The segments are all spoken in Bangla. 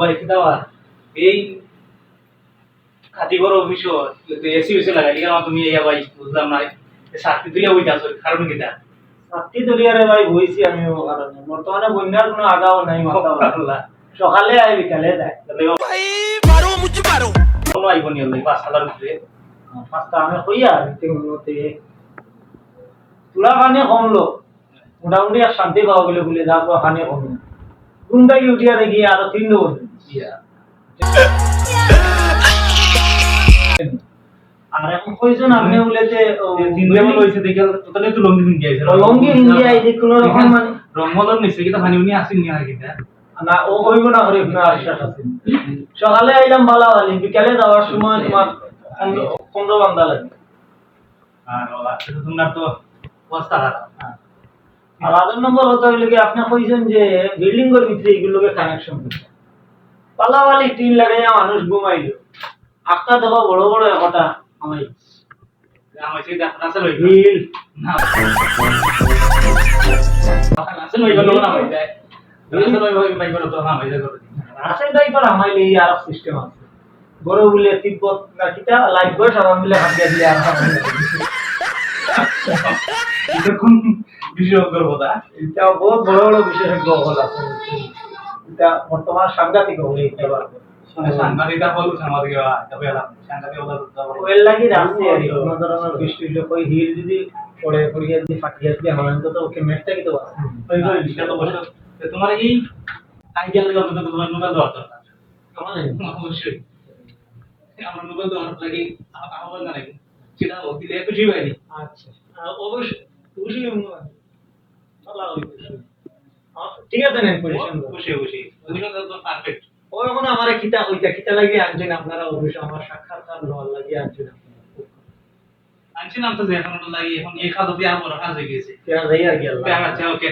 ভাই কি দাওয়া এই খাতি বড় বিষয় এসি হয়েছে লাগাই কেন তুমি ভাই বুঝলাম না শাস্তি দিলে ওইটা আসলে কারণ দরিয়ারে ভাই বইছি আমি ও কারণে। বর্তমানে বন্যার কোনো আগাও নাই সকালে আয় বিকালে যায় কোনো আইব নি পাঁচ হাজার উপরে। পাঁচটা আমি তুলা পানি কমলো। মোটামুটি আর শান্তি পাওয়া গেলে বলে যা তো পানি কমলো ঘুমটাকে উঠিয়া দেখি আরও তিন ডবল আর এখন কইছেন আপনি বলে তিন লেভেল হয়েছে দেখে তোদের একটু লঙ্গি হিন্দি আইছে লঙ্গি হিন্দি আইছে কোনো রকম মানে নিছে উনি আসেন নি আর না ও হইব না আশ্বাস আছে। সকালে আইলাম বালাওয়ালি বিকালে যাওয়ার সময় তোমার পনেরো- পনেরো বান্দা লাগে। আর তোমরা তো অবস্থা খারাপ। আর আদার নম্বর হতে হইলে আপনি কইছেন যে বিল্ডিং এর ভিতরে এগুলোকে কানেকশন পালাওয়ালি টিন লাগাইয়া মানুষ ঘুমাইলো। দেখো বড় বড় একটা তিব্বত না কিটা লাইফ বয়স আমার মিলে হাত দিয়ে আর দেখুন বিশেষজ্ঞর কথা। এটা বহুত বড় বড় বিশেষজ্ঞ হল এটা বর্তমান সাংঘাতিক হলে এবার সাংবাদিকটা বলুন তবে এলাম সাংবাদিক ওটা তো ওয়েল লাগি রাস্তে আর ধরনের বৃষ্টি হলে কই হিল যদি পড়ে পড়িয়ে যদি ফাটিয়ে যদি আমার তো ওকে মেটটা কি তো আছে এটা তো তোমার এই আইডিয়া লাগে তোমার নোবেল দেওয়ার দরকার। আমার অবশ্যই। আমরা নোবেল দেওয়ার লাগে আহ্বান জানাই খুশি হয়নি। আচ্ছা। অবশ্যই। ঠিক আছে নেন পজিশন পজিশন পারফেক্ট এখন আমার কিতা কইতা কিতা লাগি আনছেন আপনারা অবশ্যই আমার সাক্ষাৎকার লওয়ার লাগি আনছেন আনছি নাম যে এখন লাগে এখন এই কাজ আর বড় কাজ হয়ে গেছে কেন যাই আর গেল আচ্ছা ওকে।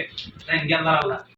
Thank you Allah